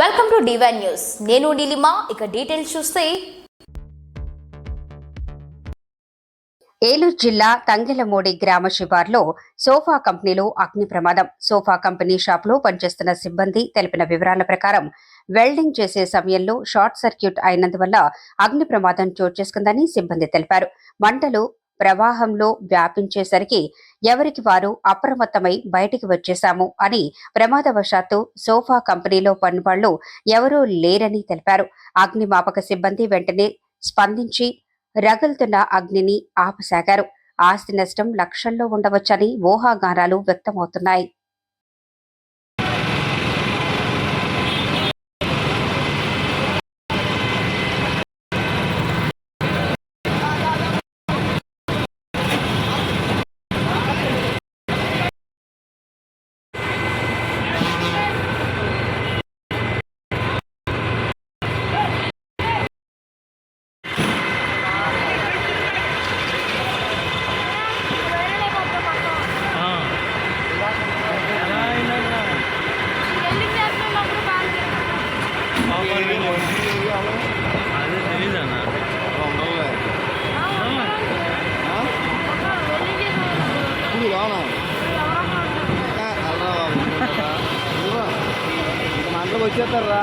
Welcome to divine news నేను నీలిమా ఇక details చూస్తే. ఏలూరు జిల్లా తంగెలమూడి గ్రామ శివార్లో సోఫా కంపెనీలో అగ్ని ప్రమాదం. సోఫా కంపెనీ షాప్లో పనిచేస్తున్న సిబ్బంది తెలిపిన వివరాల ప్రకారం వెల్డింగ్ చేసే సమయంలో షార్ట్ సర్క్యూట్ అయినందువల్ల అగ్ని ప్రమాదం చోటు చేసుకుందని సిబ్బంది తెలిపారు. మంటలు ప్రవాహంలో వ్యాపించేసరికి ఎవరికి వారు అప్రమత్తమై బయటికి వచ్చేశాము అని ప్రమాదవశాత్తు సోఫా కంపెనీలో పనివాళ్ళు ఎవరూ లేరని తెలిపారు. అగ్నిమాపక సిబ్బంది వెంటనే స్పందించి రగులుతున్న అగ్నిని ఆపసాగారు. ఆస్తి నష్టం లక్షల్లో ఉండవచ్చని ఊహాగానాలు వ్యక్తమవుతున్నాయి. వచ్చేస్తారా?